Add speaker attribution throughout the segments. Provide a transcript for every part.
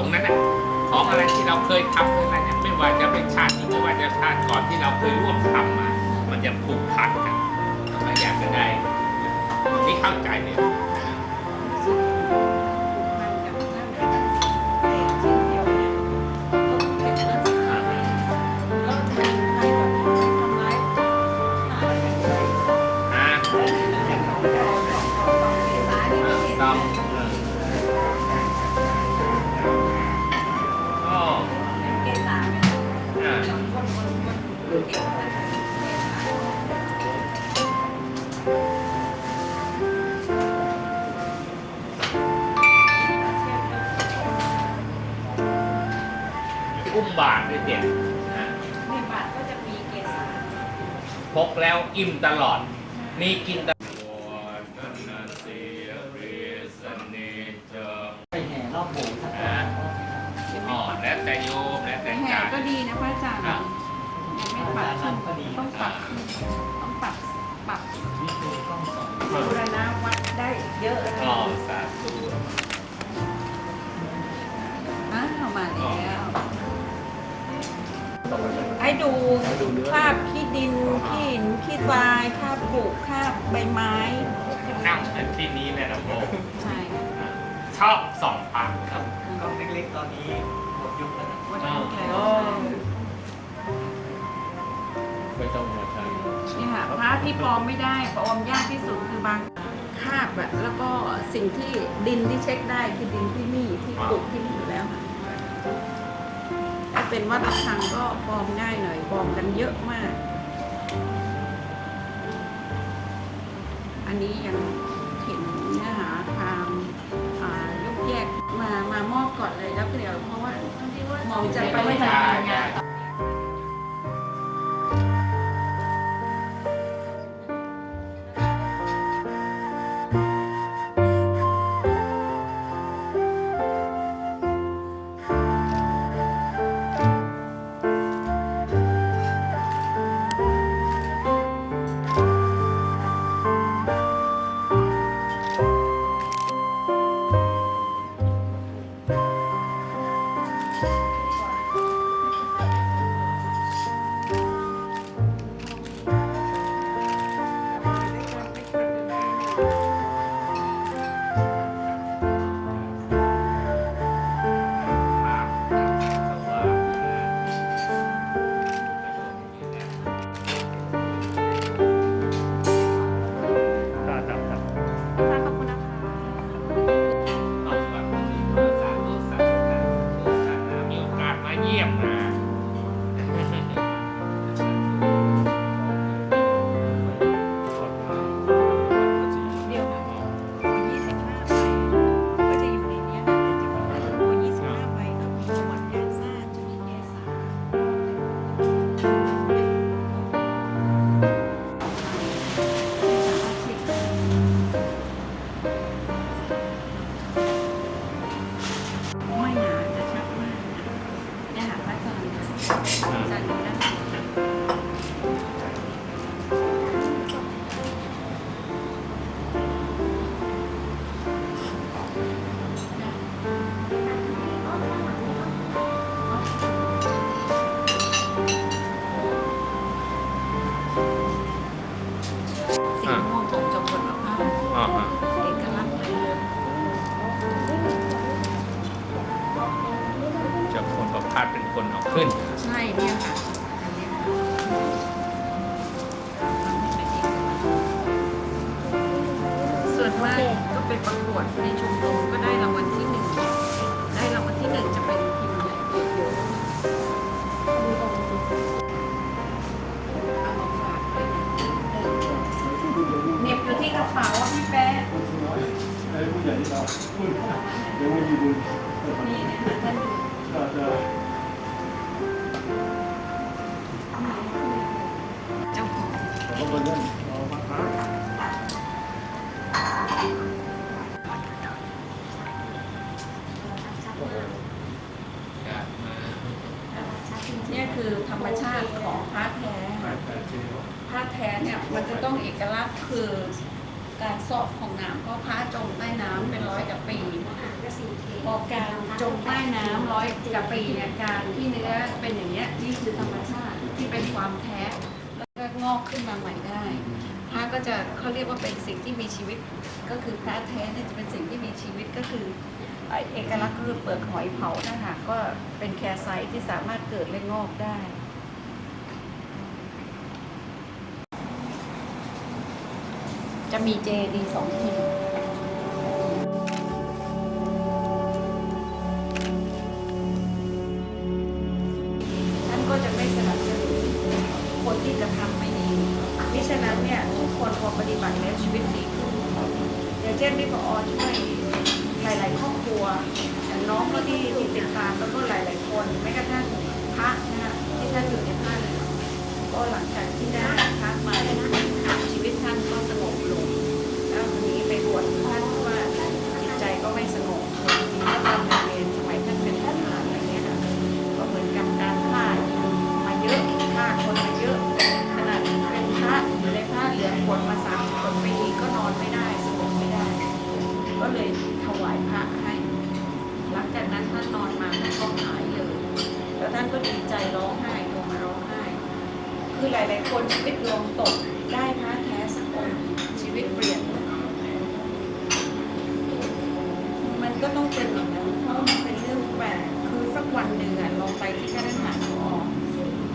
Speaker 1: ตรง
Speaker 2: นั้นน่ะของอะไรที่เราเคยทำอะไรเนี่ยไม่ว่าจะเป็นชาตินี้ไม่ว่าจะชาติก่อนที่เราเคยร่วมทำมา มันจะผูกพันกันเราอยากจะได้ที่เข้าใจเนี่ย เจ็ดอ่า
Speaker 1: ในบาทก็จะมีเกสา
Speaker 2: พกแล้วอิ่มตลอด มีกินตลอด
Speaker 3: ไปแห่รอบโบสถ์ครับ
Speaker 2: อ่าอ๋อแล้วแต่โยมแล้วแต่
Speaker 1: แห่
Speaker 2: จ่าย
Speaker 1: ก็ดีนะพระอาจารย์
Speaker 2: อะ
Speaker 1: ยังไม่ปรับขึ้นต้องปรับขึ้นต้องปรับปรับ
Speaker 3: นี่คือกล้องสอง
Speaker 1: บูรณะวัดได้เยอะเลย
Speaker 2: อ๋อสาธุ
Speaker 1: อ้าวมาแล้ว ให้ดูคราบขี้ดินขี้หินขี้ทรายคราบปลูกคราบใบไม้
Speaker 2: นั่งที่นี้เนี่ยนะโม
Speaker 1: ใช่
Speaker 2: ชอบสองพัน
Speaker 3: ครับกล้องเล็กๆตอนนี้หมดยุคแล้วนะ
Speaker 1: วันนี้แถว
Speaker 2: ไม่ต้องมาใช้
Speaker 1: นี่ค่ะพระที่ปลอมไม่ได้ปลอมยากที่สุดคือบางคราบอะแล้วก็สิ่งที่ดินที่เช็คได้คือดินที่นี่ที่ปลูกที่นี่ เป็นวัดระฆังก็ปลอมง่ายหน่อยปลอมกันเยอะมาก อันนี้ยังเห็นเนื้อหาความอ่ายกแยกมามามอบก่อนเลยแล้วเดี๋ยวเพราะว่ามองจะไปไม่ทันงาน เดี๋ย
Speaker 4: วม่มีบุญ
Speaker 1: นี่นะ
Speaker 4: จะ
Speaker 1: เจ้าของ
Speaker 4: ต้องเป็นเรื่อ
Speaker 1: งนี่คือธรรมชาติของพระแท้
Speaker 4: แปดแปดเจ็ด
Speaker 1: พระแท้เนี่ยมันจะต้องเอกลักษณ์คือ การซอกของน้ำเพราะพระจมใต้น้ำเป็นร้อยกว่าปีพอการจมใต้น้ำร้อยกว่าปีเนี่ยการที่เนื้อเป็นอย่างเงี้ยนี่คือธรรมชาติที่เป็นความแท้แล้วก็งอกขึ้นมาใหม่ได้พระก็จะเขาเรียกว่าเป็นสิ่งที่มีชีวิต ก็คือพระแท้เนี่ยจะเป็นสิ่งที่มีชีวิตก็คือเอกลักษณ์ก็คือเปลือกหอยเผานะคะก็เป็นแคไซต์ที่สามารถเกิดและงอกได้ จะมีเจดีสองทีท่านก็จะไม่สนับสนุนคนที่จะทำไม่ดีมิฉะนั้นเนี่ยทุกคนพอปฏิบัติแล้วชีวิตดีขึ้นอย่างเช่นที่พอช่วยหลายๆครอบครัวอย่างน้องก็ที่ที่ติดตามแล้วก็หลาย ๆ คนแม้กระทั่งพระนะคะที่ท่านอยู่ในท่านก็หลังจากากนั้นท่านนอนมาท่านก็หายเลย แล้วท่านก็ดีใจร้องไห้โทรมาร้องไห้ คือหลาย ๆ คนชีวิตลงตกได้พระแท้สักองค์ชีวิตเปลี่ยน มันก็ต้องเป็นอย่างนั้นเพราะมันเป็นเรื่องแปลกคือสักวันหนึ่งอะลองไปที่คฤหาสน์ของออก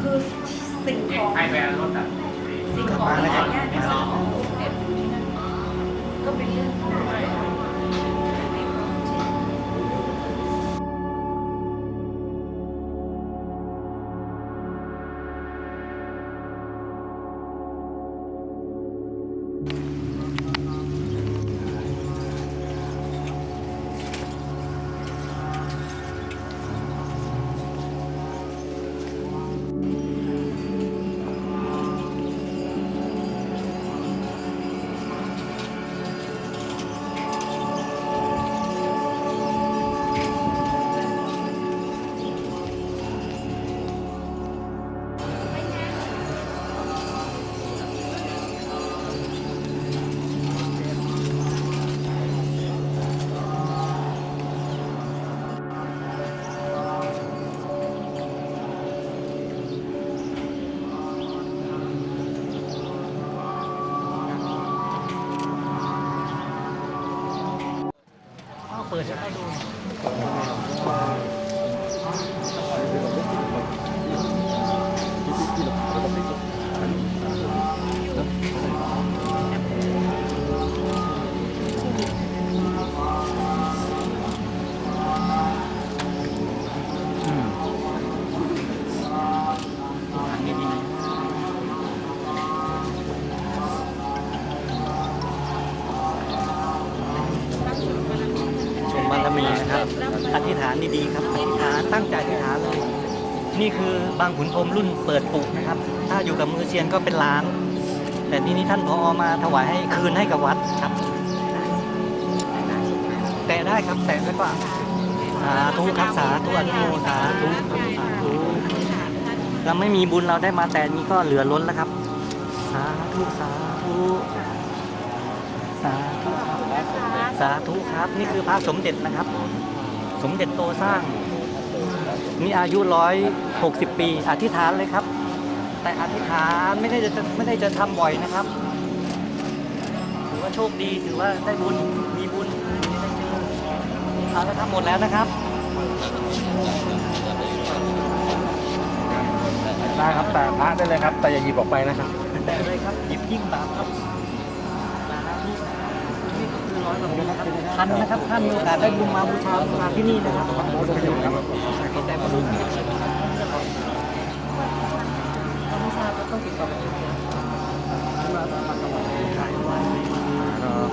Speaker 1: คือสิ่งของ
Speaker 2: ใครไปเอารถอะ
Speaker 1: สิ่งของที่หายากที่สุด เปิ
Speaker 5: ดให้เขาดูชมบาร มีนะครับอธิษฐานดีๆครับอธิษฐานตั้งใจอธิษฐานเลยนี่คือบางขุนพรมรุ่นเปิดปุกนะครับ ถ้าอยู่กับมือเซียนก็เป็นล้าน แต่ทีนี้ท่านพอมาถวายให้คืนให้กับวัดครับ แต่ได้ครับแต่แล้วก็สาธุครับสาธุอนุโมสาธุสาธุเราไม่มีบุญเราได้มาแต่นี้ก็เหลือล้นแล้วครับ สาธุสาธุสาธุ สาธุครับนี่คือพระสมเด็จนะครับ สมเด็จโตสร้าง มีอายุร้อยหกสิบปี อธิษฐานเลยครับ แต่อธิษฐานไม่ได้จะไม่ได้จะทำบ่อยนะครับ ถือว่าโชคดีถือว่าได้บุญมีบุญที่ได้เจอเอาละครับหมดแล้วนะครับ
Speaker 3: ได้ครับแต่พระได้เลยครับ แต่อย่าหยิบออกไปนะครับ
Speaker 5: แต่เลยครับหยิบยิ่งบาปครับสาธุนี่ก็คือ ท่าทันนะครับท่านมีโอกาสได้บุญมาบูชาาที่นี่นะครับ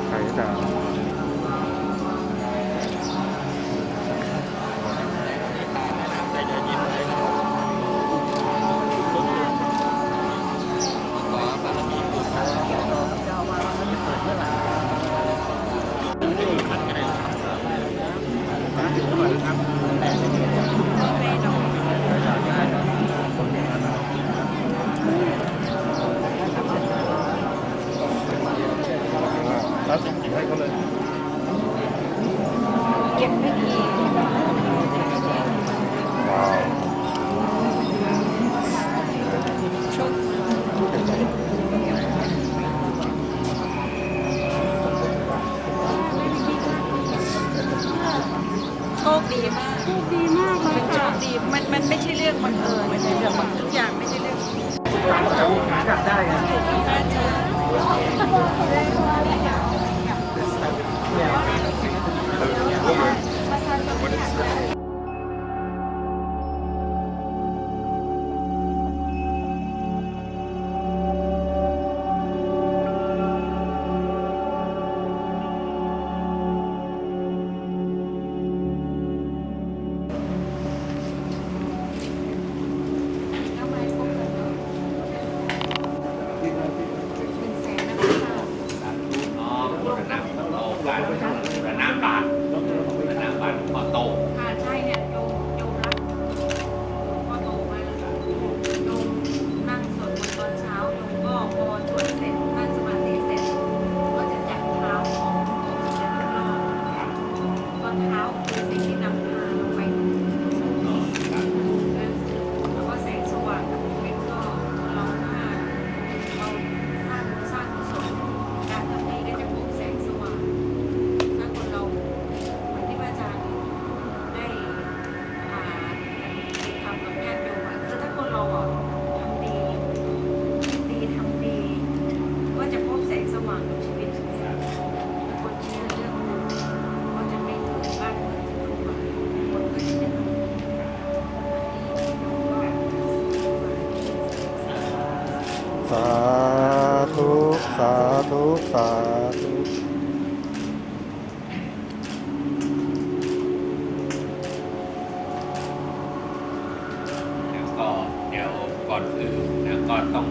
Speaker 4: ใครจะ 大
Speaker 1: 人。 ก่อน
Speaker 2: อื่น
Speaker 1: นะก็ต้อง